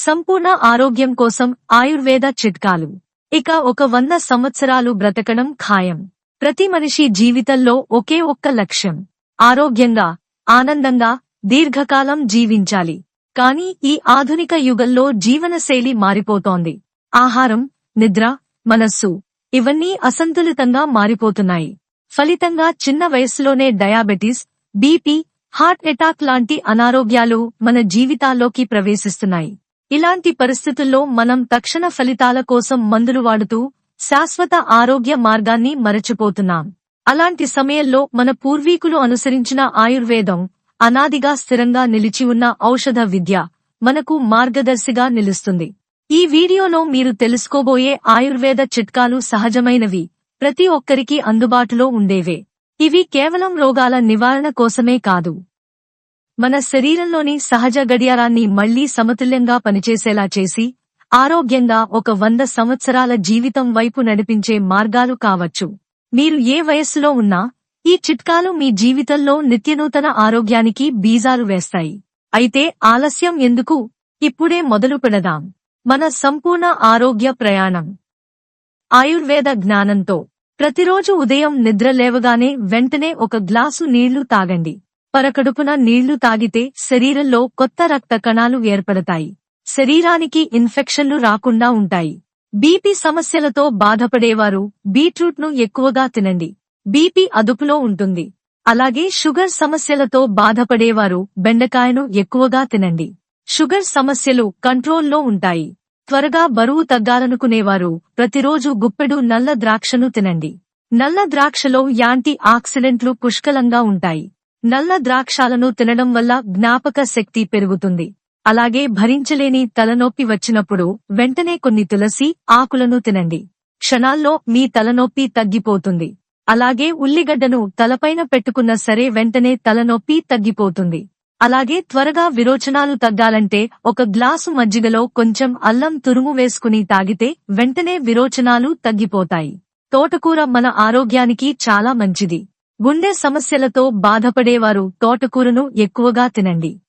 సంపూర్ణ ఆరోగ్యం కోసం ఆయుర్వేద చిట్కాలు. ఇక ఒక వంద సంవత్సరాలు బ్రతకడం ఖాయం. ప్రతి మనిషి జీవితంలో ఒకే ఒక్క లక్ష్యం. ఆరోగ్యంగా ఆనందంగా దీర్ఘకాలం జీవించాలి. కానీ ఈ ఆధునిక యుగంలో జీవనశైలి మారిపోతోంది. ఆహారం నిద్ర మనస్సు ఇవన్నీ అసంతులితంగా మారిపోతున్నాయి. ఫలితంగా చిన్న వయస్సులోనే డయాబెటీస్ బీపీ హార్ట్ అటాక్ లాంటి అనారోగ్యాలు మన జీవితాల్లోకి ప్రవేశిస్తున్నాయి. ఇలాంటి పరిస్థితుల్లో మనం తక్షణ ఫలితాల కోసం మందులు వాడుతూ శాశ్వత ఆరోగ్య మార్గాన్ని మరచిపోతున్నాం. అలాంటి సమయంలో మన పూర్వీకులు అనుసరించిన ఆయుర్వేదం అనాదిగా స్థిరంగా నిలిచి ఉన్న ఔషధ విద్య మనకు మార్గదర్శిగా నిలుస్తుంది. ఈ వీడియోలో మీరు తెలుసుకోబోయే ఆయుర్వేద చిట్కాలు సహజమైనవి ప్రతి ఒక్కరికి అందుబాటులో ఉండేవే. ఇవి కేవలం రోగాల నివారణ కోసమే కాదు. మన శరీరంలోని సహజ గడియారాన్ని మళ్ళీ సమతుల్యంగా పనిచేసేలా చేసి ఆరోగ్యంగా ఒక వంద సంవత్సరాల జీవితం వైపు నడిపించే మార్గాలు కావచ్చు. మీరు ఏ వయస్సులో ఉన్నా ఈ చిట్కాలు మీ జీవితంలో నిత్యనూతన ఆరోగ్యానికి బీజాలు వేస్తాయి. అయితే ఆలస్యం ఎందుకు? ఇప్పుడే మొదలు పెడదాం. మన సంపూర్ణ ఆరోగ్య ప్రయాణం. ఆయుర్వేద జ్ఞానంతో. ప్రతిరోజు ఉదయం నిద్ర లేవగానే వెంటనే ఒక గ్లాసు నీళ్ళు తాగండి. పరకడుపున నీళ్ళు తాగితే శరీరంలో కొత్త రక్త కణాలు ఏర్పడతాయి. శరీరానికి ఇన్ఫెక్షన్లు రాకుండా ఉంటాయి. బీపీ సమస్యలతో బాధపడేవారు బీట్రూట్ను ఎక్కువగా తినండి. బీపీ అదుపులో ఉంటుంది. అలాగే షుగర్ సమస్యలతో బాధపడేవారు బెండకాయను ఎక్కువగా తినండి. షుగర్ సమస్యలు కంట్రోల్లో ఉంటాయి. త్వరగా బరువు తగ్గాలనుకునేవారు ప్రతిరోజు గుప్పెడు నల్ల ద్రాక్షను తినండి. నల్ల ద్రాక్షలో యాంటీ ఆక్సిడెంట్లు పుష్కలంగా ఉంటాయి. నల్ల ద్రాక్షాలను తినడం వల్ల జ్ఞాపక శక్తి పెరుగుతుంది. అలాగే భరించలేని తలనొప్పి వచ్చినప్పుడు వెంటనే కొన్ని తులసి ఆకులను తినండి. క్షణాల్లో మీ తలనొప్పి తగ్గిపోతుంది. అలాగే ఉల్లిగడ్డను తలపైన పెట్టుకున్న సరే వెంటనే తలనొప్పి తగ్గిపోతుంది. అలాగే త్వరగా విరోచనాలు తగ్గాలంటే ఒక గ్లాసు మజ్జిగలో కొంచెం అల్లం తురుము వేసుకుని తాగితే వెంటనే విరోచనాలు తగ్గిపోతాయి. తోటకూర మన ఆరోగ్యానికి చాలా మంచిది. గుండె సమస్యలతో బాధపడేవారు తోటకూరను ఎక్కువగా తినండి.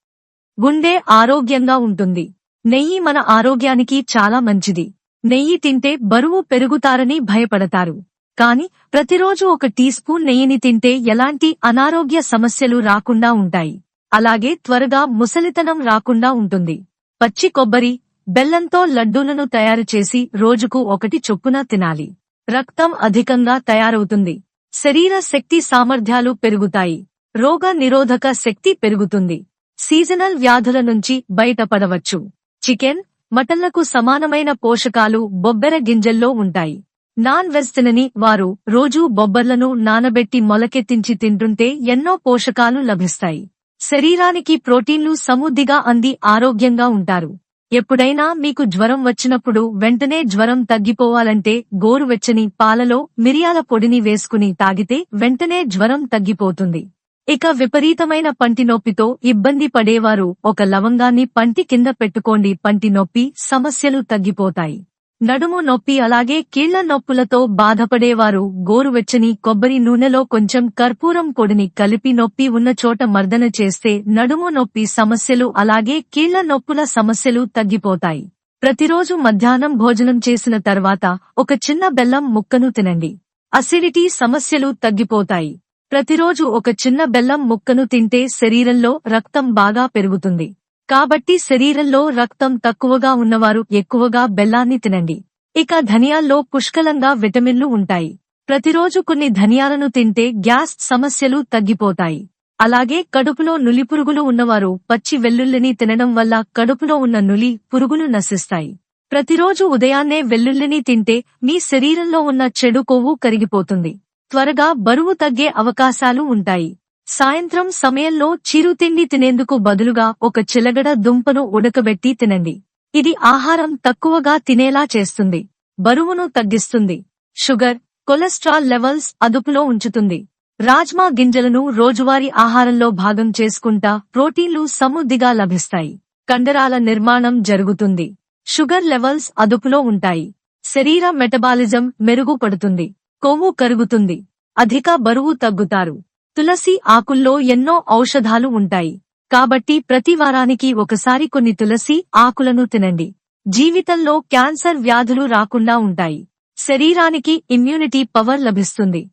గుండె ఆరోగ్యంగా ఉంటుంది. నెయ్యి మన ఆరోగ్యానికి చాలా మంచిది. నెయ్యి తింటే బరువు పెరుగుతారని భయపడతారు. కాని ప్రతిరోజు ఒక టీ స్పూన్ నెయ్యిని తింటే ఎలాంటి అనారోగ్య సమస్యలు రాకుండా ఉంటాయి. అలాగే త్వరగా ముసలితనం రాకుండా ఉంటుంది. పచ్చి కొబ్బరి బెల్లంతో లడ్డూలను తయారు చేసి రోజుకు ఒకటి చొప్పున తినాలి. రక్తం అధికంగా తయారవుతుంది. శరీర శక్తి సామర్థ్యాలు పెరుగుతాయి. రోగ నిరోధక శక్తి పెరుగుతుంది. సీజనల్ వ్యాధుల నుంచి బయటపడవచ్చు. చికెన్ మటన్లకు సమానమైన పోషకాలు బొబ్బెర గింజల్లో ఉంటాయి. నాన్ వెజ్ తినని వారు రోజూ బొబ్బర్లను నానబెట్టి మొలకెత్తించి తింటుంటే ఎన్నో పోషకాలు లభిస్తాయి. శరీరానికి ప్రోటీన్లు సమృద్ధిగా అంది ఆరోగ్యంగా ఉంటారు. ఎప్పుడైనా మీకు జ్వరం వచ్చినప్పుడు వెంటనే జ్వరం తగ్గిపోవాలంటే గోరువెచ్చని పాలలో మిరియాల పొడిని వేసుకుని తాగితే వెంటనే జ్వరం తగ్గిపోతుంది. ఇక విపరీతమైన పంటి నొప్పితో ఇబ్బంది పడేవారు ఒక లవంగాన్ని పంటి కింద పెట్టుకోండి. పంటి నొప్పి సమస్యలు తగ్గిపోతాయి. నడుము నొప్పి అలాగే కీళ్ళ నొప్పులతో బాధపడేవారు. గోరువెచ్చని కొబ్బరి నూనెలో కొంచెం కర్పూరం పొడిని కలిపి నొప్పి ఉన్న చోట మర్దన చేస్తే నడుము నొప్పి సమస్యలు అలాగే కీళ్ళ నొప్పుల సమస్యలు తగ్గిపోతాయి. ప్రతిరోజు మధ్యాహ్నం భోజనం చేసిన తర్వాత ఒక చిన్న బెల్లం ముక్కను తినండి. అసిడిటీ సమస్యలు తగ్గిపోతాయి. ప్రతిరోజు ఒక చిన్న బెల్లం ముక్కను తింటే శరీరంలో రక్తం బాగా పెరుగుతుంది. కాబట్టి శరీరంలో రక్తం తక్కువగా ఉన్నవారు ఎక్కువగా బెల్లాన్ని తినండి. ఇక ధనియాల్లో పుష్కలంగా విటమిన్లు ఉంటాయి. ప్రతిరోజు కొన్ని ధనియాలను తింటే గ్యాస్ సమస్యలు తగ్గిపోతాయి. అలాగే కడుపులో నులి పురుగులు ఉన్నవారు పచ్చి వెల్లుల్లిని తినడం వల్ల కడుపులో ఉన్న నులి పురుగులు నశిస్తాయి. ప్రతిరోజు ఉదయాన్నే వెల్లుల్లిని తింటే మీ శరీరంలో ఉన్న చెడు కొవ్వు కరిగిపోతుంది. త్వరగా బరువు తగ్గే అవకాశాలు ఉంటాయి. సాయంత్రం సమయంలో చిరుతిండి తినేందుకు బదులుగా ఒక చిలగడ దుంపను ఉడకబెట్టి తినండి. ఇది ఆహారం తక్కువగా తినేలా చేస్తుంది. బరువును తగ్గిస్తుంది. షుగర్ కొలెస్ట్రాల్ లెవెల్స్ అదుపులో ఉంచుతుంది. రాజ్మా గింజలను రోజువారీ ఆహారంలో భాగం చేసుకుంటా ప్రోటీన్లు సమృద్ధిగా లభిస్తాయి. కండరాల నిర్మాణం జరుగుతుంది. షుగర్ లెవెల్స్ అదుపులో ఉంటాయి. శరీర మెటబాలిజం మెరుగుపడుతుంది కొవ్వు కరుగుతుంది. అధిక బరువు తగ్గుతారు. తులసి ఆకుల్లో ఎన్నో ఔషధాలు ఉంటాయి. కాబట్టి ప్రతి వారానికి ఒకసారి కొన్ని తులసి ఆకులను తినండి. జీవితంలో క్యాన్సర్ వ్యాధులు రాకుండా ఉంటాయి. శరీరానికి ఇమ్యూనిటీ పవర్ లభిస్తుంది.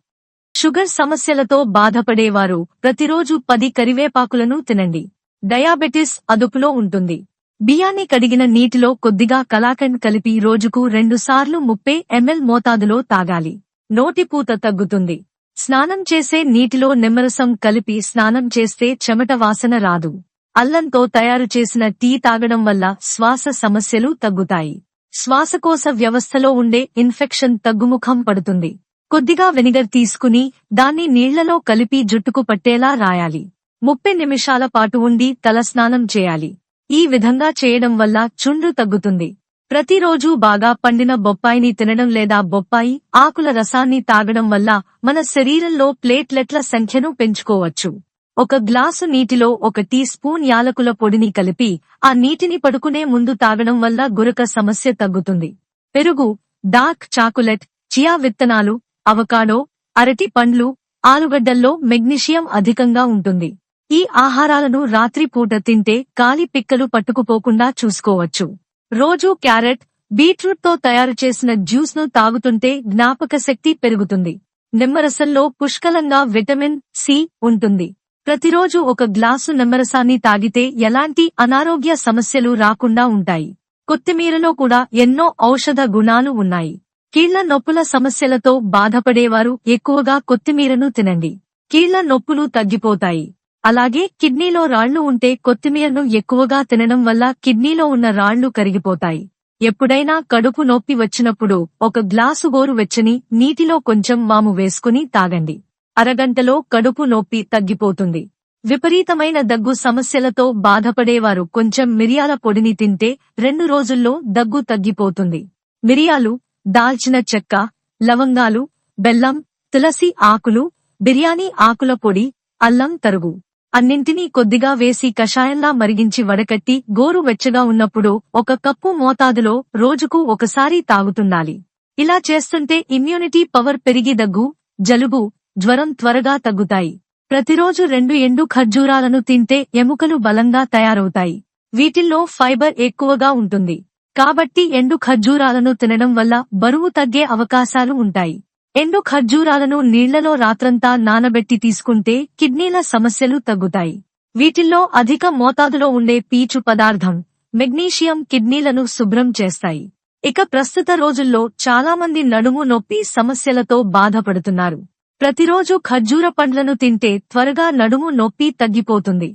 షుగర్ సమస్యలతో బాధపడేవారు ప్రతిరోజు పది కరివేపాకులను తినండి. డయాబెటిస్ అదుపులో ఉంటుంది. బియ్యాన్ని కడిగిన నీటిలో కొద్దిగా కలాకండ్ కలిపి రోజుకు రెండుసార్లు ముప్పై ఎంఎల్ మోతాదులో తాగాలి. నోటిపూత తగ్గుతుంది. స్నానం చేసే నీటిలో నిమ్మరసం కలిపి స్నానం చేస్తే చెమట వాసన రాదు. అల్లంతో తయారు చేసిన టీ తాగడం వల్ల శ్వాస సమస్యలు తగ్గుతాయి. శ్వాసకోశ వ్యవస్థలో ఉండే ఇన్ఫెక్షన్ తగ్గుముఖం పడుతుంది. కొద్దిగా వెనిగర్ తీసుకుని దాన్ని నీళ్ళలో కలిపి జుట్టుకు పట్టేలా రాయాలి. ముప్పై నిమిషాల పాటు ఉండి తలస్నానం చేయాలి. ఈ విధంగా చేయడం వల్ల చుండ్రు తగ్గుతుంది. ప్రతిరోజూ బాగా పండిన బొప్పాయిని తినడం లేదా బొప్పాయి ఆకుల రసాన్ని తాగడం వల్ల మన శరీరంలో ప్లేట్లెట్ల సంఖ్యను పెంచుకోవచ్చు. ఒక గ్లాసు నీటిలో ఒక టీ స్పూన్ యాలకుల పొడిని కలిపి ఆ నీటిని పడుకునే ముందు తాగడం వల్ల గురక సమస్య తగ్గుతుంది. పెరుగు డార్క్ చాకులెట్ చియా విత్తనాలు అవకాడో అరటి పండ్లు ఆలుగడ్డల్లో మెగ్నీషియం అధికంగా ఉంటుంది. ఈ ఆహారాలను రాత్రిపూట తింటే కాలి పిక్కలు పట్టుకుపోకుండా చూసుకోవచ్చు. రోజూ క్యారెట్ బీట్రూట్తో తయారు చేసిన జ్యూస్ను తాగుతుంటే జ్ఞాపక శక్తి పెరుగుతుంది. నిమ్మరసంలో పుష్కలంగా విటమిన్ సి ఉంటుంది. ప్రతిరోజు ఒక గ్లాసు నిమ్మరసాన్ని తాగితే ఎలాంటి అనారోగ్య సమస్యలు రాకుండా ఉంటాయి. కొత్తిమీరలో కూడా ఎన్నో ఔషధ గుణాలు ఉన్నాయి. కీళ్ళ నొప్పుల సమస్యలతో బాధపడేవారు ఎక్కువగా కొత్తిమీరను తినండి. కీళ్ళ నొప్పులు తగ్గిపోతాయి. అలాగే కిడ్నీలో రాళ్ళు ఉంటే కొత్తిమీరను ఎక్కువగా తినడం వల్ల కిడ్నీలో ఉన్న రాళ్ళు కరిగిపోతాయి. ఎప్పుడైనా కడుపు నొప్పి వచ్చినప్పుడు ఒక గ్లాసు గోరు వెచ్చని నీటిలో కొంచెం మాము వేసుకుని తాగండి. అరగంటలో కడుపు నొప్పి తగ్గిపోతుంది. విపరీతమైన దగ్గు సమస్యలతో బాధపడేవారు కొంచెం మిరియాల పొడిని తింటే రెండు రోజుల్లో దగ్గు తగ్గిపోతుంది. మిరియాలు దాల్చిన చెక్క లవంగాలు బెల్లం తులసి ఆకులు బిర్యానీ ఆకుల పొడి అల్లం తరుగు. అన్నింటినీ కొద్దిగా వేసి కషాయంలా మరిగించి వడకట్టి గోరు వెచ్చగా ఉన్నప్పుడు ఒక కప్పు మోతాదులో రోజుకు ఒకసారి తాగుతుండాలి. ఇలా చేస్తుంటే ఇమ్యూనిటీ పవర్ పెరిగి దగ్గు జలుబు జ్వరం త్వరగా తగ్గుతాయి. ప్రతిరోజు రెండు ఎండు ఖర్జూరాలను తింటే ఎముకలు బలంగా తయారవుతాయి. వీటిల్లో ఫైబర్ ఎక్కువగా ఉంటుంది. కాబట్టి ఎండు ఖర్జూరాలను తినడం వల్ల బరువు తగ్గే అవకాశాలు ఉంటాయి. ఎండు ఖర్జూరాలను నీళ్ళలో రాత్రంతా నానబెట్టి తీసుకుంటే కిడ్నీల సమస్యలు తగ్గుతాయి. వీటిల్లో అధిక మోతాదులో ఉండే పీచు పదార్థం మెగ్నీషియం కిడ్నీలను శుభ్రం చేస్తాయి. ఇక ప్రస్తుత రోజుల్లో చాలామంది నడుము నొప్పి సమస్యలతో బాధపడుతున్నారు. ప్రతిరోజు ఖర్జూర పండ్లను తింటే త్వరగా నడుము నొప్పి తగ్గిపోతుంది.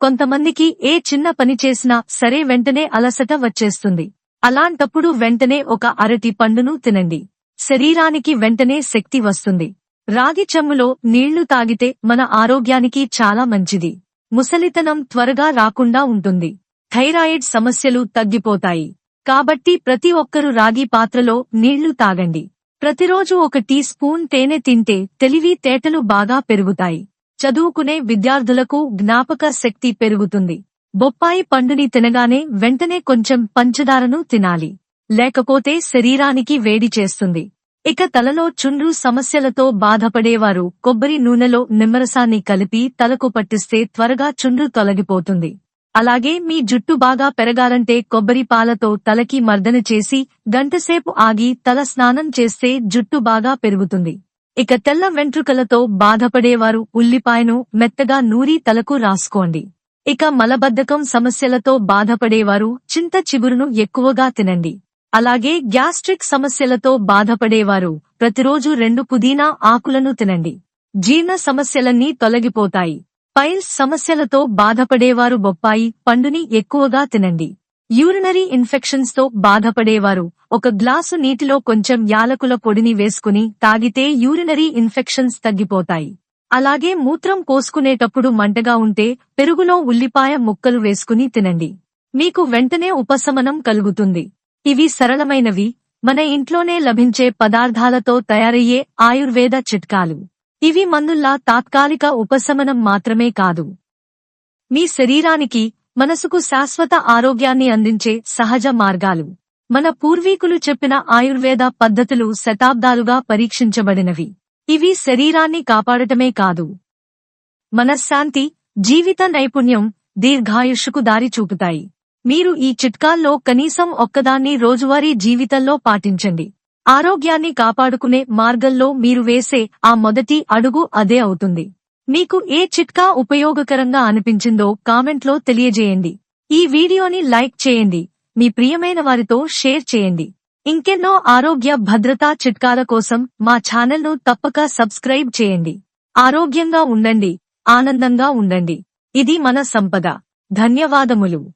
కొంతమందికి ఏ చిన్న పని చేసినా సరే వెంటనే అలసట వచ్చేస్తుంది. అలాంటప్పుడు వెంటనే ఒక అరటి పండును తినండి. శరీరానికి వెంటనే శక్తి వస్తుంది. రాగి చెమ్ములో నీళ్ళు తాగితే మన ఆరోగ్యానికి చాలా మంచిది. ముసలితనం త్వరగా రాకుండా ఉంటుంది. థైరాయిడ్ సమస్యలు తగ్గిపోతాయి. కాబట్టి ప్రతి ఒక్కరూ రాగి పాత్రలో నీళ్ళు తాగండి. ప్రతిరోజు ఒక టీ స్పూన్ తేనె తింటే తెలివి తేటలు బాగా పెరుగుతాయి. చదువుకునే విద్యార్థులకు జ్ఞాపక శక్తి పెరుగుతుంది. బొప్పాయి పండుని తినగానే వెంటనే కొంచెం పంచదారను తినాలి. లేకపోతే శరీరానికి వేడి చేస్తుంది. ఇక తలలో చుండ్రు సమస్యలతో బాధపడేవారు కొబ్బరి నూనెలో నిమ్మరసాన్ని కలిపి తలకు పట్టిస్తే త్వరగా చుండ్రు తొలగిపోతుంది. అలాగే మీ జుట్టు బాగా పెరగాలంటే కొబ్బరి పాలతో తలకి మర్దన చేసి గంటసేపు ఆగి తల స్నానం చేస్తే జుట్టు బాగా పెరుగుతుంది. ఇక తెల్ల వెంట్రుకలతో బాధపడేవారు ఉల్లిపాయను మెత్తగా నూరి తలకు రాసుకోండి. ఇక మలబద్ధకం సమస్యలతో బాధపడేవారు చింత చిగురును ఎక్కువగా తినండి. అలాగే గ్యాస్ట్రిక్ సమస్యలతో బాధపడేవారు. ప్రతిరోజు రెండు పుదీనా ఆకులను తినండి. జీర్ణ సమస్యలన్నీ తొలగిపోతాయి. పైల్స్ సమస్యలతో బాధపడేవారు బొప్పాయి పండుని ఎక్కువగా తినండి. యూరినరీ ఇన్ఫెక్షన్స్తో బాధపడేవారు. ఒక గ్లాసు నీటిలో కొంచెం యాలకుల పొడిని వేసుకుని తాగితే యూరినరీ ఇన్ఫెక్షన్స్ తగ్గిపోతాయి. అలాగే మూత్రం కోసుకునేటప్పుడు మంటగా ఉంటే పెరుగులో ఉల్లిపాయ ముక్కలు వేసుకుని తినండి. మీకు వెంటనే ఉపశమనం కలుగుతుంది. ఇవి సరళమైనవి. మన ఇంట్లోనే లభించే పదార్థాలతో తయారయ్యే ఆయుర్వేద చిట్కాలు. ఇవి మందుల్లా తాత్కాలిక ఉపశమనం మాత్రమే కాదు. మీ శరీరానికి మనసుకు శాశ్వత ఆరోగ్యాన్ని అందించే సహజ మార్గాలు. మన పూర్వీకులు చెప్పిన ఆయుర్వేద పద్ధతులు శతాబ్దాలుగా పరీక్షించబడినవి. ఇవి శరీరాన్ని కాపాడటమే కాదు. మనశ్శాంతి జీవిత నైపుణ్యం దీర్ఘాయుష్కు దారి చూపుతాయి మీరు ఈ చిట్కాల్లో కనీసం ఒక్కదాన్ని రోజువారీ జీవితంలో పాటించండి. ఆరోగ్యాన్ని కాపాడుకునే మార్గంలో మీరు వేసే ఆ మొదటి అడుగు అదే అవుతుంది. మీకు ఏ చిట్కా ఉపయోగకరంగా అనిపించిందో కామెంట్లో తెలియజేయండి. ఈ వీడియోని లైక్ చేయండి. మీ ప్రియమైన వారితో షేర్ చేయండి. ఇంకెన్నో ఆరోగ్య భద్రతా చిట్కాల కోసం మా ఛానల్ను తప్పక సబ్స్క్రైబ్ చేయండి. ఆరోగ్యంగా ఉండండి. ఆనందంగా ఉండండి. ఇది మన సంపద. ధన్యవాదములు.